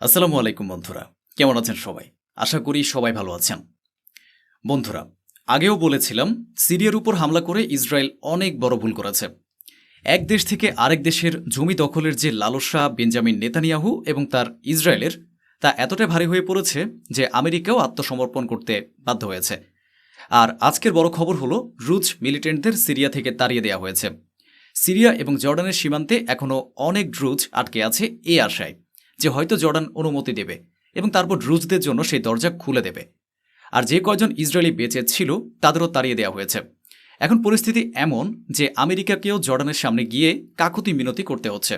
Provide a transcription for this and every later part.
আসসালামু আলাইকুম, বন্ধুরা। কেমন আছেন সবাই? আশা করি সবাই ভালো আছেন। বন্ধুরা, আগেও বলেছিলাম, সিরিয়ার উপর হামলা করে ইসরায়েল অনেক বড় ভুল করেছে। এক দেশ থেকে আরেক দেশের জমি দখলের যে লালসা বেঞ্জামিন নেতানিয়াহু এবং তার ইসরায়েলের, তা এতটাই ভারী হয়ে পড়েছে যে আমেরিকাও আত্মসমর্পণ করতে বাধ্য হয়েছে। আর আজকের বড় খবর হলো রুজ মিলিটেন্টদের সিরিয়া থেকে তাড়িয়ে দেওয়া হয়েছে। সিরিয়া এবং জর্ডানের সীমান্তে এখনও অনেক ড্রুজ আটকে আছে এ আশায়। যে হয়তো জর্ডান অনুমতি দেবে এবং তারপর রুজদের জন্য সেই দরজা খুলে দেবে। আর যে কয়জন ইসরায়েলি বেঁচে ছিল, তাদেরও তাড়িয়ে দেওয়া হয়েছে। এখন পরিস্থিতি এমন যে আমেরিকাকেও জর্ডানের সামনে গিয়ে কাকুতি মিনতি করতে হচ্ছে।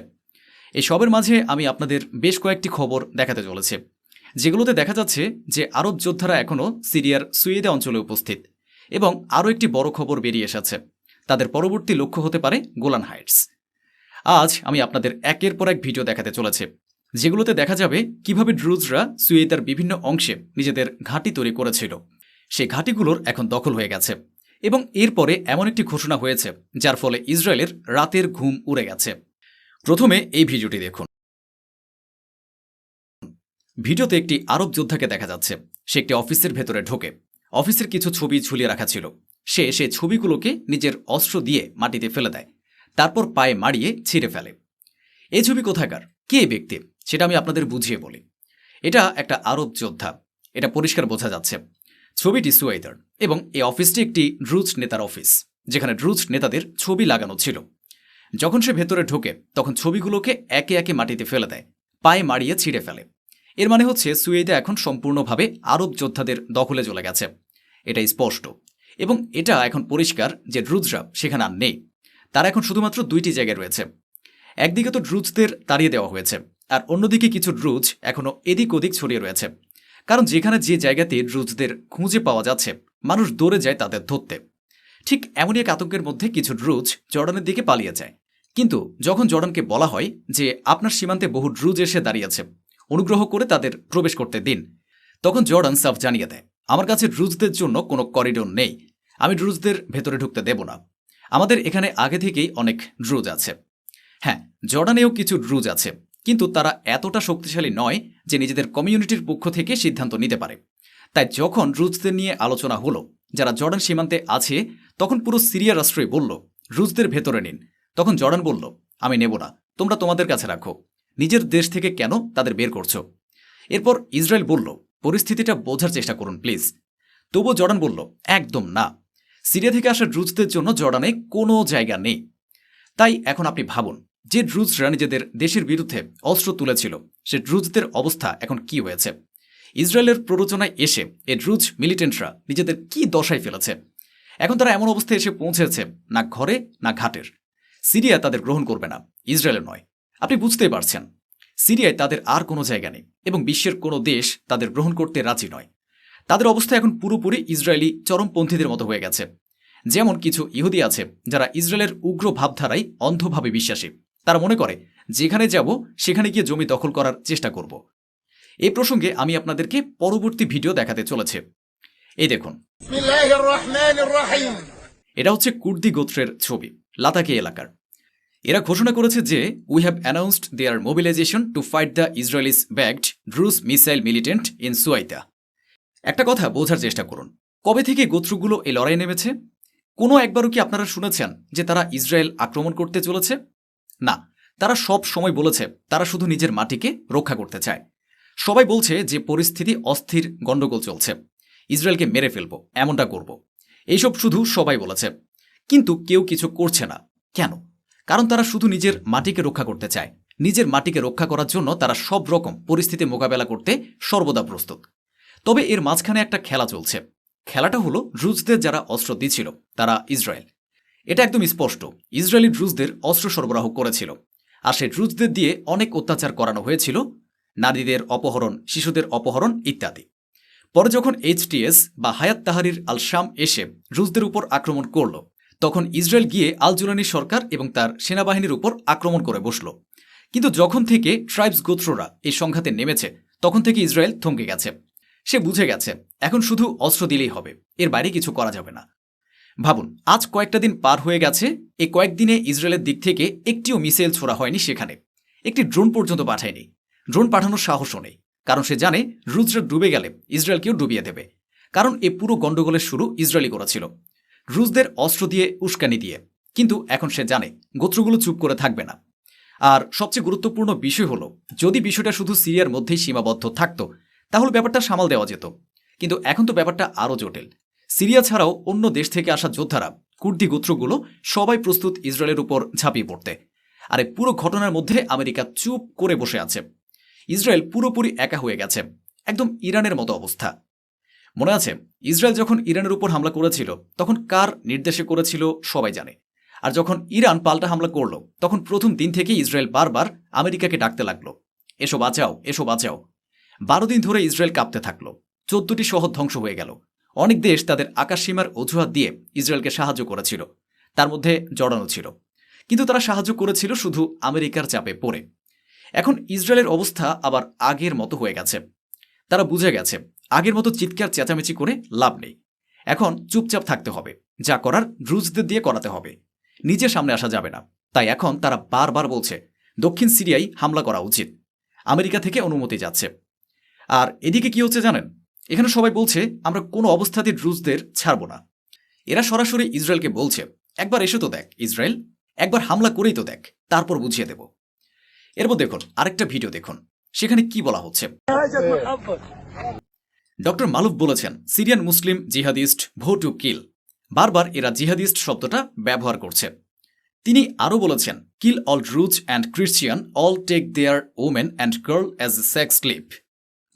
এই সবের মাঝে আমি আপনাদের বেশ কয়েকটি খবর দেখাতে চলেছে, যেগুলোতে দেখা যাচ্ছে যে আরব যোদ্ধারা এখনও সিরিয়ার সুয়েদে অঞ্চলে উপস্থিত এবং আরও একটি বড় খবর বেরিয়ে এসেছে। তাদের পরবর্তী লক্ষ্য হতে পারে গোলান হাইটস। আজ আমি আপনাদের একের পর এক ভিডিও দেখাতে চলেছে। যেগুলোতে দেখা যাবে কীভাবে ড্রুজরা সুয়েতার বিভিন্ন অংশে নিজেদের ঘাঁটি তৈরি করেছিল। সেই ঘাঁটিগুলোর এখন দখল হয়ে গেছে এবং এরপরে এমন একটি ঘোষণা হয়েছে যার ফলে ইসরায়েলের রাতের ঘুম উড়ে গেছে। প্রথমে এই ভিডিওটি দেখুন। ভিডিওতে একটি আরব যোদ্ধাকে দেখা যাচ্ছে। সে একটি অফিসের ভেতরে ঢোকে। অফিসের কিছু ছবি ঝুলিয়ে রাখা ছিল। সে সে ছবিগুলোকে নিজের অস্ত্র দিয়ে মাটিতে ফেলে দেয়। তারপর পায়ে মারিয়ে ছিঁড়ে ফেলে। এই ছবি কোথাকার? কে ব্যক্তি? সেটা আমি আপনাদের বুঝিয়ে বলি। এটা একটা আরব যোদ্ধা। এটা পরিষ্কার বোঝা যাচ্ছে। ছবিটি সুয়েদার এবং এই অফিসটি একটি ড্রুজ নেতার অফিস, যেখানে ড্রুজ নেতাদের ছবি লাগানো ছিল। যখন সে ভেতরে ঢোকে, তখন ছবিগুলোকে একে একে মাটিতে ফেলে দেয়, পায়ে মারিয়ে ছিঁড়ে ফেলে। এর মানে হচ্ছে সুয়েদা এখন সম্পূর্ণভাবে আরব যোদ্ধাদের দখলে চলে গেছে। এটাই স্পষ্ট। এবং এটা এখন পরিষ্কার যে ড্রুজরা সেখানে আর নেই। তারা এখন শুধুমাত্র দুইটি জায়গায় রয়েছে। একদিকে তো ড্রুজদের তাড়িয়ে দেওয়া হয়েছে। আর অন্যদিকে কিছু ড্রুজ এখনও এদিক ওদিক ছড়িয়ে রয়েছে। কারণ যেখানে যে জায়গাতে ড্রুজদের খুঁজে পাওয়া যাচ্ছে, মানুষ দৌড়ে যায় তাদের ধরতে। ঠিক এমনই এক আতঙ্কের মধ্যে কিছু ড্রুজ জর্ডানের দিকে পালিয়ে যায়। কিন্তু যখন জর্ডানকে বলা হয় যে আপনার সীমান্তে বহু ড্রুজ এসে দাঁড়িয়েছে অনুগ্রহ করে তাদের প্রবেশ করতে দিন। তখন জর্ডান সাফ জানিয়ে দেয়, আমার কাছে ড্রুজদের জন্য কোনো করিডোর নেই। আমি ড্রুজদের ভেতরে ঢুকতে দেব না। আমাদের এখানে আগে থেকেই অনেক ড্রুজ আছে। হ্যাঁ জর্ডানেও কিছু ড্রুজ আছে। কিন্তু তারা এতটা শক্তিশালী নয় যে নিজেদের কমিউনিটির পক্ষ থেকে সিদ্ধান্ত নিতে পারে। তাই যখন রুজদের নিয়ে আলোচনা হলো, যারা জর্ডান সীমান্তে আছে, তখন পুরো সিরিয়া রাষ্ট্রই বলল, রুজদের ভেতরে নিন। তখন জর্ডান বলল, আমি নেব না, তোমরা তোমাদের কাছে রাখো। নিজের দেশ থেকে কেন তাদের বের করছ? এরপর ইসরায়েল বলল, পরিস্থিতিটা বোঝার চেষ্টা করুন, প্লিজ। তবুও জর্ডান বলল, একদম না। সিরিয়া থেকে আসা রুজদের জন্য জর্ডানে কোনো জায়গা নেই। তাই এখন আপনি ভাবুন যে ড্রুজরা নিজেদের দেশের বিরুদ্ধে অস্ত্র তুলেছিল, সে ড্রুজদের অবস্থা এখন কি হয়েছে? ইসরায়েলের প্ররোচনায় এসে এ ড্রুজ মিলিটেন্টরা নিজেদের কি দশায় ফেলেছে? এখন তারা এমন অবস্থায় এসে পৌঁছেছে, না ঘরে, না ঘাটের। সিরিয়া তাদের গ্রহণ করবে না, ইসরায়েলের নয়। আপনি বুঝতেই পারছেন, সিরিয়ায় তাদের আর কোনো জায়গা নেই এবং বিশ্বের কোনো দেশ তাদের গ্রহণ করতে রাজি নয়। তাদের অবস্থা এখন পুরোপুরি ইসরায়েলি চরমপন্থীদের মতো হয়ে গেছে। যেমন কিছু ইহুদি আছে, যারা ইসরায়েলের উগ্র ভাবধারায় অন্ধভাবে বিশ্বাসী। তারা মনে করে, যেখানে যাব, সেখানে গিয়ে জমি দখল করার চেষ্টা করব। এই প্রসঙ্গে আমি আপনাদেরকে পরবর্তী ভিডিও দেখাতে চলেছে। এই দেখুন। এটা হচ্ছে কুর্দি গোত্রের ছবি, লাতাকি এলাকার। এরা ঘোষণা করেছে যে we have announced their mobilisation to fight the Israelis backed Druze missile militant in Suwayda একটা কথা বোঝার চেষ্টা করুন। কবে থেকে গোত্রগুলো এই লড়াই নেমেছে? কোনো একবারও কি আপনারা শুনেছেন যে তারা ইসরায়েল আক্রমণ করতে চলেছে? না, তারা সব সময় বলেছে তারা শুধু নিজের মাটিকে রক্ষা করতে চায়। সবাই বলছে যে পরিস্থিতি অস্থির গণ্ডগোল চলছে। ইসরায়েলকে মেরে ফেলব, এমনটা করব। এইসব শুধু সবাই বলেছে। কিন্তু কেউ কিছু করছে না। কেন? কারণ তারা শুধু নিজের মাটিকে রক্ষা করতে চায়। নিজের মাটিকে রক্ষা করার জন্য তারা সব রকম পরিস্থিতি মোকাবেলা করতে সর্বদা প্রস্তুত। তবে এর মাঝখানে একটা খেলা চলছে। খেলাটা হলো রুজদের যারা অস্ত্র দিছিল তারা ইসরায়েল। এটা একদম স্পষ্ট। ইসরায়েলি ড্রুজদের অস্ত্র সরবরাহ করেছিল। আর সেই ড্রুজদের দিয়ে অনেক অত্যাচার করানো হয়েছিল, নারীদের অপহরণ, শিশুদের অপহরণ ইত্যাদি। পরে যখন এইচটিএস বা হায়াত তাহারির আল শাম এসে রুজদের উপর আক্রমণ করল, তখন ইসরায়েল গিয়ে আল জুলানি সরকার এবং তার সেনাবাহিনীর উপর আক্রমণ করে বসল। কিন্তু যখন থেকে ট্রাইবস গোত্ররা এই সংঘাতে নেমেছে, তখন থেকে ইসরায়েল থমকে গেছে। সে বুঝে গেছে, এখন শুধু অস্ত্র দিলেই হবে, এর বাইরে কিছু করা যাবে না। ভাবুন, আজ কয়েকটা দিন পার হয়ে গেছে এ কয়েকদিনে ইসরায়েলের দিক থেকে একটিও মিসাইল ছোড়া হয়নি সেখানে। একটি ড্রোন পর্যন্ত পাঠায়নি। ড্রোন পাঠানোর সাহসও নেই, কারণ সে জানে রুজরা ডুবে গেলে ইসরায়েলকেও ডুবিয়ে দেবে। কারণ এ পুরো গণ্ডগোলের শুরু ইসরায়েলি করেছিল। রুশদের অস্ত্র দিয়ে উস্কানি দিয়ে, কিন্তু এখন সে জানে গোত্রগুলো চুপ করে থাকবে না। আর সবচেয়ে গুরুত্বপূর্ণ বিষয় হলো, যদি বিষয়টা শুধু সিরিয়ার মধ্যেই সীমাবদ্ধ থাকতো, তাহলে ব্যাপারটা সামাল দেওয়া যেত। কিন্তু এখন তো ব্যাপারটা আরও জটিল। সিরিয়া ছাড়াও অন্য দেশ থেকে আসা যোদ্ধারা কুর্দি গোত্রগুলো সবাই প্রস্তুত ইসরায়েলের উপর ঝাঁপিয়ে পড়তে। আর এই পুরো ঘটনার মধ্যে আমেরিকা চুপ করে বসে আছে। ইসরায়েল পুরোপুরি একা হয়ে গেছে। একদম ইরানের মতো অবস্থা। মনে আছে, ইসরায়েল যখন ইরানের উপর হামলা করেছিল, তখন কার নির্দেশে করেছিল সবাই জানে। আর যখন ইরান পাল্টা হামলা করল, তখন প্রথম দিন থেকে ইসরায়েল বারবার আমেরিকাকে ডাকতে লাগল। এসো বাঁচাও এসো বাঁচাও। বারো দিন ধরে ইসরায়েল কাঁপতে থাকল। চোদ্দটি শহর ধ্বংস হয়ে গেল। অনেক দেশ তাদের আকাশসীমার অজুহাত দিয়ে ইসরায়েলকে সাহায্য করেছিল। তার মধ্যে জড়ানো ছিল। কিন্তু তারা সাহায্য করেছিল শুধু আমেরিকার চাপে পড়ে। এখন ইসরায়েলের অবস্থা আবার আগের মতো হয়ে গেছে। তারা বুঝে গেছে, আগের মতো চিৎকার, চেঁচামেচি করে লাভ নেই। এখন চুপচাপ থাকতে হবে, যা করার রুজদের দিয়ে করাতে হবে। নিজে সামনে আসা যাবে না। তাই এখন তারা বারবার বলছে, দক্ষিণ সিরিয়ায় হামলা করা উচিত। আমেরিকা থেকে অনুমতি যাচ্ছে। আর এদিকে কি হচ্ছে জানেন? এখানে সবাই বলছে, আমরা কোনো অবস্থাতে রুশদের ছাড়ব না। এরা সরাসরি ইসরায়েলকে বলছে, একবার এসে তো দেখ, ইসরায়েল, একবার হামলা করেই তো দেখ, তারপর বুঝিয়ে দেব। এরপর দেখুন, আরেকটা ভিডিও দেখুন, সেখানে কি বলা হচ্ছে। ডক্টর মালুফ বলেছেন, Syrian Muslim জিহাদিস্ট, who to kill. বারবার এরা জিহাদিস্ট শব্দটা ব্যবহার করছে। তিনি আরও বলেছেন, kill all Druze and Christian, all take their women and girl as a sex clip.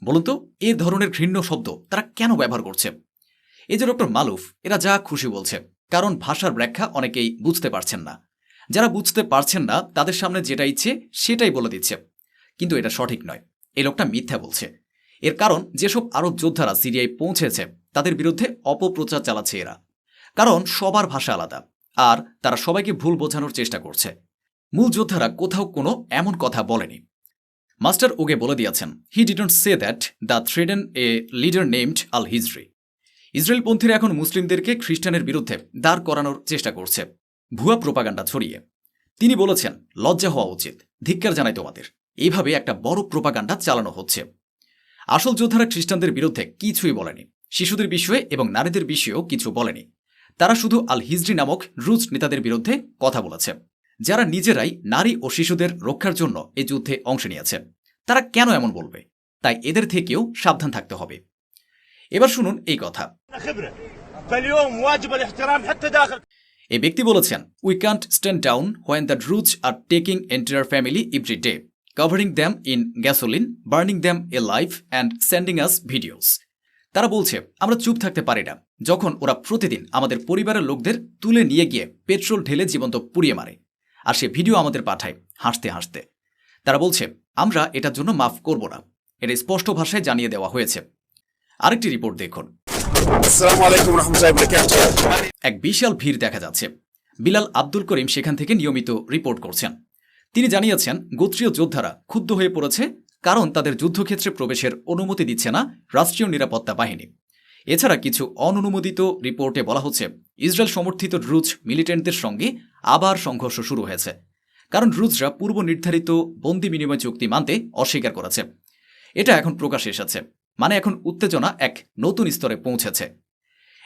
বলুন তো, এ ধরনের ঘৃণ্য শব্দ তারা কেন ব্যবহার করছে? এই যে ডক্টর মালুফ, এরা যা খুশি বলছে, কারণ ভাষার ব্যাখ্যা অনেকেই বুঝতে পারছেন না। যারা বুঝতে পারছেন না, তাদের সামনে যেটা ইচ্ছে, সেটাই বলে দিচ্ছে। কিন্তু এটা সঠিক নয়। এই লোকটা মিথ্যা বলছে। এর কারণ, যেসব আরব যোদ্ধারা সিরিয়ায় পৌঁছেছে, তাদের বিরুদ্ধে অপপ্রচার চালাচ্ছে এরা। কারণ সবার ভাষা আলাদা, আর তারা সবাইকে ভুল বোঝানোর চেষ্টা করছে। মূল যোদ্ধারা কোথাও কোনো এমন কথা বলেনি। মাস্টার ওগে বলে দিয়েছেন he didn't say that the threatened a leader named Al Hijri ইসরায়েলপন্থীরা এখন মুসলিমদেরকে খ্রিস্টানের বিরুদ্ধে দাঁড় করানোর চেষ্টা করছে, ভুয়া প্রোপাগান্ডা ছড়িয়ে। তিনি বলেছেন, লজ্জা হওয়া উচিত, ধিক্কার জানাই তোমাদের। এইভাবে একটা বড় প্রোপাগান্ডা চালানো হচ্ছে। আসল যোদ্ধারা খ্রিস্টানদের বিরুদ্ধে কিছুই বলেনি, শিশুদের বিষয়ে এবং নারীদের বিষয়েও কিছু বলেনি। তারা শুধু আল হিজরি নামক রুজ নেতাদের বিরুদ্ধে কথা বলেছে। যারা নিজেরাই নারী ও শিশুদের রক্ষার জন্য এ যুদ্ধে অংশ নিয়েছে, তারা কেন এমন বলবে? তাই এদের থেকেও সাবধান থাকতে হবে। এবার শুনুন এই কথা। এই ব্যক্তি বলেছেন we can't stand down when the Druze are taking entire family every day covering them in gasoline burning them alive and sending us videos তারা বলছে, আমরা চুপ থাকতে পারি না। যখন ওরা প্রতিদিন আমাদের পরিবারের লোকদের তুলে নিয়ে গিয়ে পেট্রোল ঢেলে জীবন্ত পুড়িয়ে মারে আর সে ভিডিও আমাদের পাঠায় হাসতে হাসতে। তারা বলছে আমরা এটার জন্য মাফ করব না। এটা স্পষ্ট ভাষায় জানিয়ে দেওয়া হয়েছে। আরেকটি রিপোর্ট দেখুন। এক বিশাল ভিড় দেখা যাচ্ছে। বিলাল আব্দুল করিম সেখান থেকে নিয়মিত রিপোর্ট করছেন। তিনি জানিয়েছেন গোত্রীয় যোদ্ধারা ক্ষুব্ধ হয়ে পড়েছে কারণ তাদের যুদ্ধক্ষেত্রে প্রবেশের অনুমতি দিচ্ছে না রাষ্ট্রীয় নিরাপত্তা বাহিনী। এছাড়া কিছু অননুমোদিত রিপোর্টে বলা হচ্ছে ইসরায়েল সমর্থিত রুজ মিলিটেন্টদের সঙ্গে আবার সংঘর্ষ শুরু হয়েছে। কারণ রুজরা পূর্ব নির্ধারিত বন্দি বিনিময় চুক্তি মানতে অস্বীকার করেছে। এটা এখন প্রকাশে এসেছে। মানে এখন উত্তেজনা এক নতুন স্তরে পৌঁছেছে।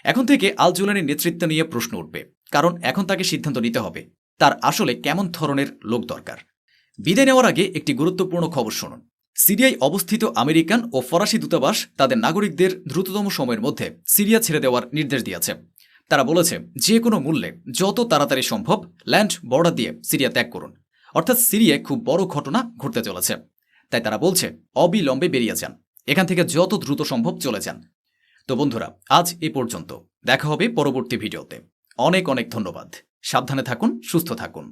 এখন থেকে আল জুলানির নেতৃত্ব নিয়ে প্রশ্ন উঠবে, কারণ এখন তাকে সিদ্ধান্ত নিতে হবে। তার আসলে কেমন ধরনের লোক দরকার? বিদায় নেওয়ার আগে একটি গুরুত্বপূর্ণ খবর শুনুন। সিরিয়ায় অবস্থিত আমেরিকান ও ফরাসি দূতাবাস তাদের নাগরিকদের দ্রুততম সময়ের মধ্যে সিরিয়া ছেড়ে দেওয়ার নির্দেশ দিয়েছে। তারা বলেছে, যে কোনো মূল্যে যত তাড়াতাড়ি সম্ভব ল্যান্ড বর্ডার দিয়ে সিরিয়া ত্যাগ করুন। অর্থাৎ সিরিয়ায় খুব বড় ঘটনা ঘটতে চলেছে। তাই তারা বলছে, অবিলম্বে বেরিয়ে যান। এখান থেকে যত দ্রুত সম্ভব চলে যান। তো বন্ধুরা, আজ এ পর্যন্ত। দেখা হবে পরবর্তী ভিডিওতে। অনেক অনেক ধন্যবাদ। সাবধানে থাকুন, সুস্থ থাকুন।